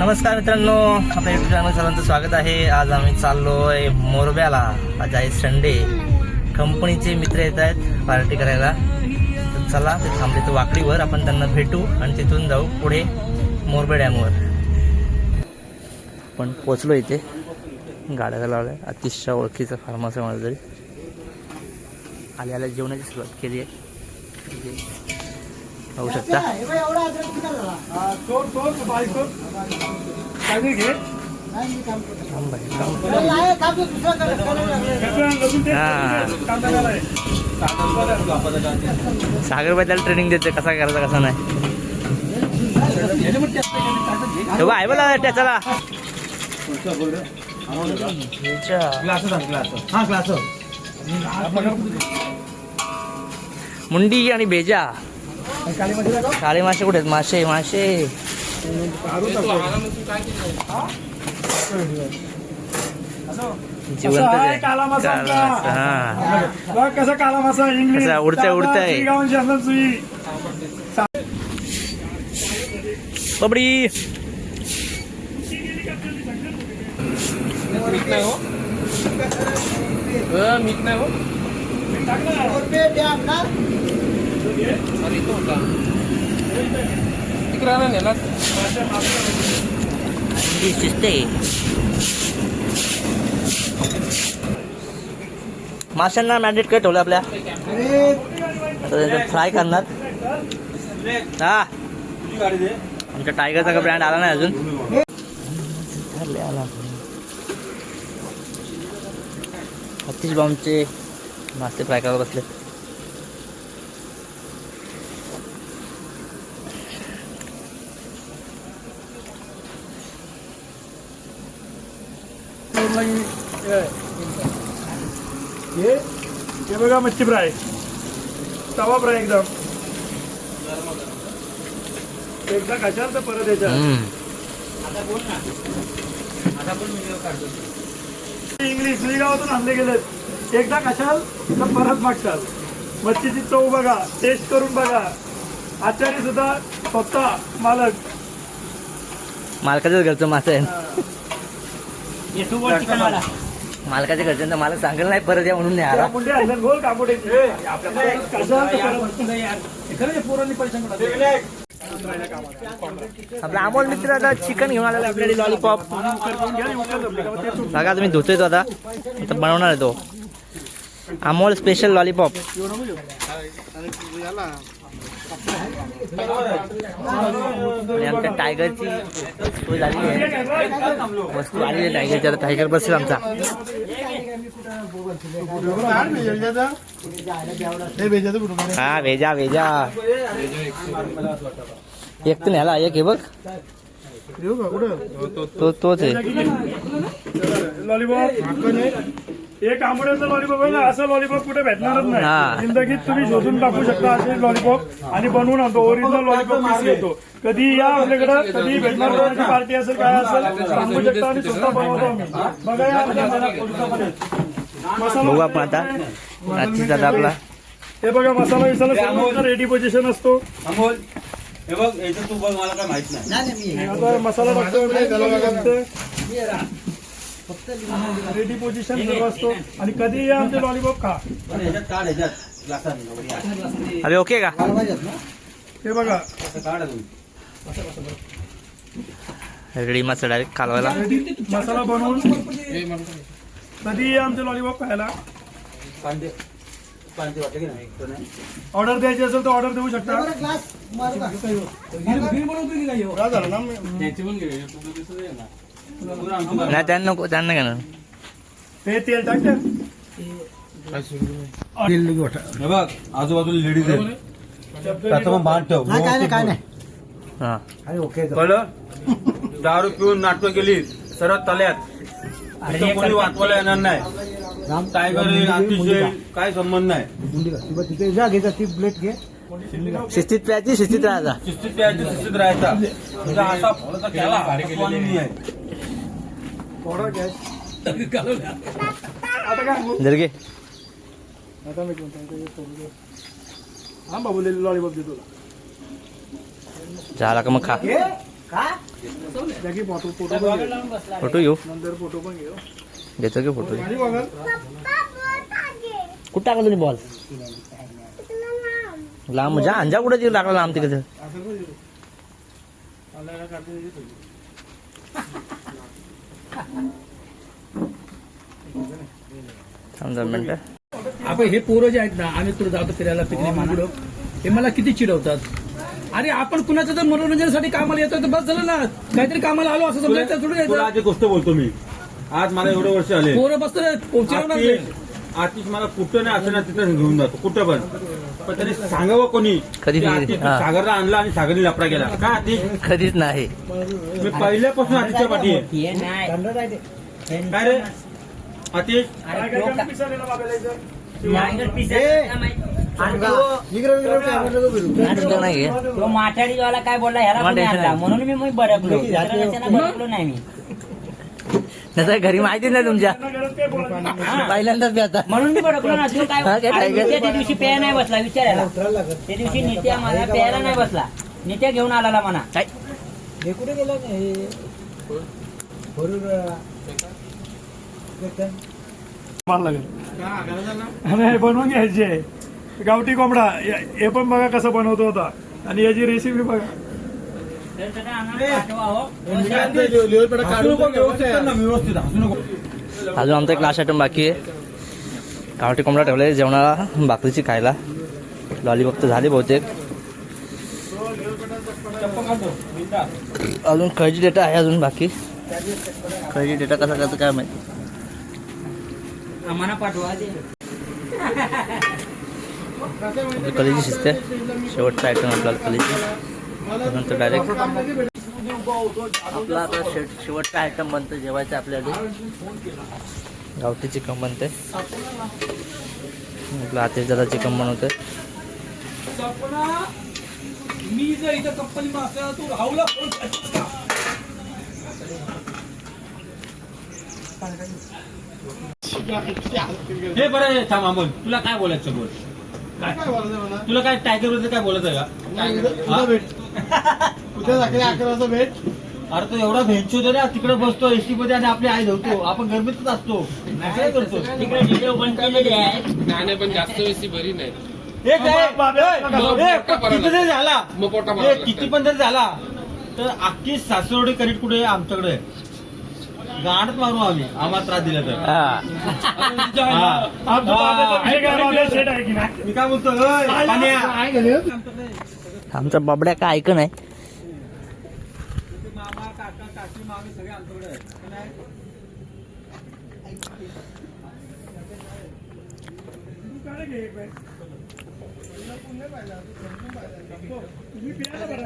नमस्कार मित्रांनो आपल्या युट्यूब चॅनल सर्वांचं स्वागत आहे. आज आम्ही चाललो आहे मोरब्याला. आज आहे संडे कंपनीचे मित्र येत आहेत पार्टी करायला. तर चला ते थांबले तर वाकडीवर. आपण त्यांना भेटू आणि तिथून जाऊ पुढे मोरबे डॅमवर. पण पोचलो इथे. गाड्या लावल्या. अतिशय ओळखीचं फार्मस आहे माझं तरी. आल्या आल्या जेवणाची सुरुवात केली आहे. पाहू शकता. सागर बाई त्याला ट्रेनिंग देते कसा करायचा कसा नाही. आहे बोला त्याच्याला मुंडी आणि बेजा काळे मासे कुठे आहेत? मासे मासे. जिवंत हा. कसा काला मासा इंग्लिश. कसा उडतंय, उडतंय. श्रीगाव चंदन सुई बबडी. अंडी शिजते माशांना मॅन्डेट काय ठेवलं आपल्या? आता फ्राय करणार हा. आमच्या टायगरचा का ब्रँड आला नाही अजून. हत्तीस आला बॉम्बचे मासे फ्राय करायला बसले हे हे बघा मच्छी फ्राय. तवा फ्राय एकदम. एकदा कशाल तर परत याच्या. इंग्लिश श्रीगावातून आणले गेलेत. एकदा कशाल तर परत मागशाल. मच्छीची चव बघा टेस्ट करून बघा. आचार्य सुद्धा स्वतः मालक. मालकाच्याच घरचं मासे आहे मालकाच्या घरच्यांना मला सांगेल नाही परत या म्हणून नाही आला मुंडे आणले गोल कापोटे कशाल तर परत आपला अमोल मित्र आता चिकन घेऊन आलेला आपल्याकडे लॉलीपॉप बघा तुम्ही धुतोय तो आता. आता बनवणार आहे तो. अमोल स्पेशल लॉलीपॉप आणि आमच्या टायगरची सोय झाली आहे. वस्तू आली आहे टायगरची. आता टायगर बसेल आमचा. हा भेजा भेजा. एक तर न्याला एक हे बघ. तो तोच आहे. लॉलीपॉप एक आंबोड्याचं लॉलीपॉप आहे ना असं लॉलीपॉप कुठे भेटणारच. नाही. जिंदगीत तुम्ही शोधून टाकू शकता असे लॉलीपॉप आणि बनवून आणतो. ओरिजिनल लॉलीपॉप पीस घेतो. कधी या आपल्याकडे कधी भेटणार कोणाची पार्टी असेल काय असेल सांगू शकता आणि स्वतः बनवतो आम्ही. बघा या आपल्या मसाला बघू आपण आता. दादा आपला हे बघा मसाला विसाला रेडी पोझिशन असतो. अमोल हे बघ याचं तू बघ मला काय माहीत नाही. आता मसाला टाकतो रेडी पोझिशन सर्व असतो आणि कधी या आमचे लॉलीपॉप खा. अरे ओके का? हे बघा. असं काढ तुम्ही रेडी मस्त डायरेक्ट कालवायला. मसाला बनवून. कधी या आमचे लॉलीपॉप खायला. कांदे कांदे वाटले की नाही? तो नाही. ऑर्डर द्यायची असेल तर ऑर्डर देऊ शकता. काय झालं ना. नाही त्यांना नको त्यांना घेणार. हे तेल. हे बघ आजूबाजूला लेडीज आहेत. त्याचं मग मान ठेव. हा. कळलं? दारू पिऊन नाटकं केली सरळ तल्यात इथं कोणी वाचवायला येणार नाही. टायगर आहे, अतिशय काय संबंध नाही. शिस्तीत प्यायची शिस्तीत राहायचा. शिस्तीत प्यायची शिस्तीत राहायचा. तुझा असा फळचा केला फसवानी मी आहे. थोडा गॅस आता काय? जर घे आता मी म्हणतो हा बाबू लॉलीपॉप देतो तुला झाला का मग खा फोटो घेऊ. नंतर फोटो पण घेऊ घेतो की फोटो कुठं टाकलं तुम्ही बॉल लांब म्हणजे अंजा कुठे तिकडे टाकला लांब तिकडे मिनिटं. आपण हे पोरं जे आहेत ना आम्ही तुला जातो फिरायला पिकनिक मागडो हे मला किती चिडवतात. अरे आपण कुणाचं तर मनोरंजनासाठी कामाला येतो तर बस झालं ना. काहीतरी कामाला आलो असं समजायचं तुला यायचं आज एक गोष्ट बोलतो मी. आज मला एवढे वर्ष आले. पोरं बसतं आतिश आतिश मला कुठं नाही असं ना तिथं घेऊन जातो. कुठं पण. पण तरी सांगावं कोणी? कधी की नाही. आतिश तू हा. सागरला आणला आणि सागरने लपडा गेला का आतिश? कधीच नाही. मी पहिल्यापासून आतिशच्या पाठी आहे. काय रे? आतिश? बाबाला इथं? तुझं नाही. तो माठाडीवाला काय बोलला ह्याला मला कोणी टेन्शन आणला? नाही. म्हणून मी मग बडकलो दुसऱ्या कशाला बडकलो नाही मी. त्याचं घरी माहिती नाही तुमच्या? हा. पहिल्यांदाच बी आता. म्हणून मी बडकलो ना तो काय हा, काय अरे टायगर? नित्या त्या दिवशी पेया नाही बसला विचारायला. त्या दिवशी नित्या मला प्यायला नाही बसला. नित्या घेऊन आला म्हणा. काय? मला लागेल. आणि हे बनवून घ्यायचे गावठी कोंबडा हे- हे पण बघा कसं बनवतो होता आणि याची रेसिपी बघा. अजून आमचा एक लास्ट आयटम बाकी आहे. गावठी कोंबडा ठेवलाय जेवणाला भाकरीची खायला. लॉलीपॉप तर झाले बहुतेक. अजून खयची डेटा आहे अजून बाकी. खयची डेटा कसा करतो काय माहिती? आम्हाला पाठवा कलेजी शिजते शेवटचा आयटम आपल्याला कलेजी नंतर डायरेक्ट आपला आता शेट शेवटचा आयटम बनतो जेवायचं आपल्याकडे गावठी चिकन बनते आपलं आतेश दादा चिकन बनवते मी जर इथं तू राहुला का? हे बरं आहे, थांब अमोल. तुला काय बोलायचं बोल? काय? तुला काय टायगर काय बोलायचं आहे का हा? अरे तो एवढा भेंच होतो ना तिकडे बसतो एसटी मध्ये आणि आपली आई धवतो आपण गरमीतच असतो. काय करतो? तिकडे व्हिडिओ बंद केलेले आहेत नाही पण जास्त वेळी बरी नाही बाबा, किती जरी झाला. मग पोटा ए, मारायला किती पण जरी झाला तर अख्खी सासरवडी करीत कुठे आहे? आमच्याकडे? गाणच मारू आम्ही. आम्हाला त्रास दिला तर. हा. हा. आमचं बाबाचं आहे का? बाबाला शेट आहे की नाही? मी काय बोलतो पाण्या. आमचा बाबड्या काय ऐकन आहे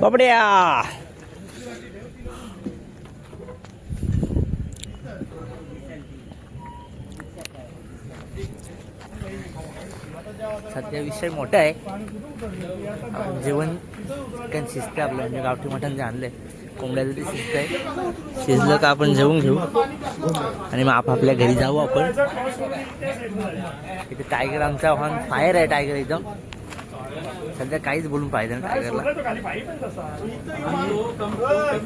बाबड्या. सध्या विषय मोठा आहे. जेवण चिकन शिजते आपलं म्हणजे गावठी मटण जे आणलंय कोंबड्याचं ते शिजतंय. शिजलं का आपण जेवून घेऊ. आणि मग आपापल्या घरी जाऊ आपण. इथे टायगर आमचा ऑन फायर आहे टायगर एकदम. सध्या काहीच बोलून पाहिजे ना टायगरला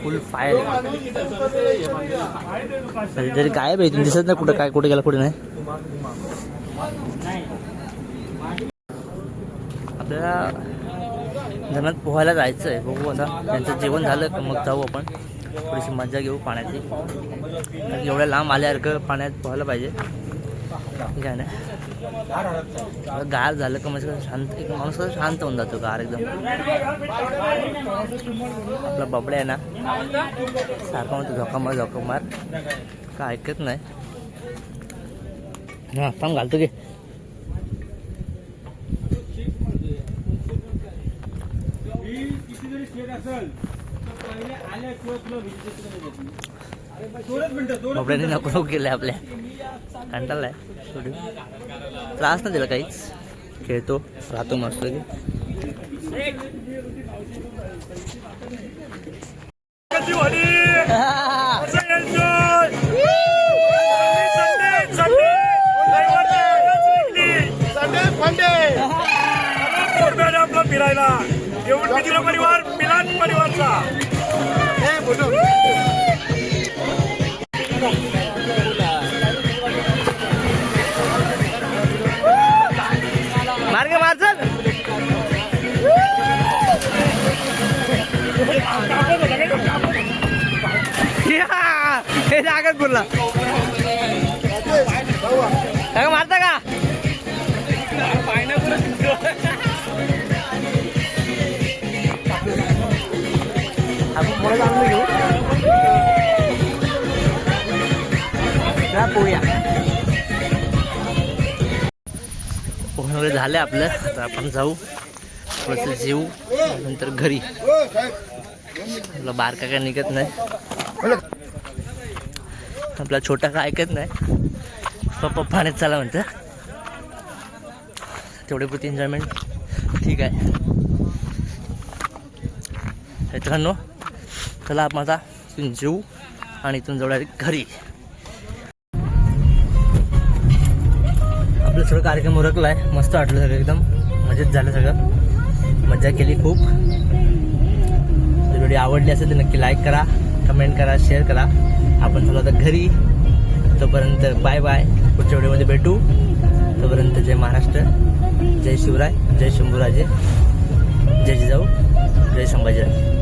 फुल फायर आहे. जरी गायब आहे तुम्ही दिसत नाही कुठं काय कुठे गेला कुठे नाही. आपल्याला धरणात पोहायला जायचं आहे बघू आता. त्यांचं जेवण झालं का मग जाऊ आपण. थोडीशी मजा घेऊ पाण्याची. कारण एवढ्या लांब आल्यासारखं पाण्यात पोहायला पाहिजे. ठीक आहे ना? गार झालं का म्हणजे शांत एक माणूस कसं शांत होऊन जातो गार एकदम. आपला बबड्या आहे ना? सारखा म्हणतो झोका मार झोका मार. का ऐकत नाही. हां थांब घालतो की ही किती जरी शेत असेल तर पहिले आल्याशिवाय तुला visit नाही देत मी. दोनच मिनिटं दोन बबड्याने नको नको केलंय आपल्या. कंटाळलाय. स्टुडिओ त्रास नाही दिला काहीच. खेळतो राहतो मस्त की हे जागत बोलला. का मारता का? आपण जेवण वगैरे झालं आपलं. आता आपण जाऊ. थोडंसं जेऊ. नंतर घरी. आपला बारका काय निघत नाही. आपला छोटा काय ऐकत नाही. पप्पा पाण्यात चला म्हणतं. तेवढे पुरती एन्जॉयमेंट ठीक आहे. मित्रांनो चला आपण आता इथून जेऊ आणि इथून जाऊ घरी. आपलं सगळं कार्यक्रम उरकला आहे मस्त वाटलं सगळं एकदम. मजेत झालं सगळं. मजा केली खूप. जर व्हिडिओ आवडली असेल तर नक्की लाईक करा कमेंट करा शेअर करा. आपण चला आता घरी. तोपर्यंत बाय बाय पुढच्या व्हिडिओमध्ये भेटू. तोपर्यंत जय महाराष्ट्र. जय शिवराय. जय शंभूराजे. जय जिजाऊ. जय संभाजीराजे.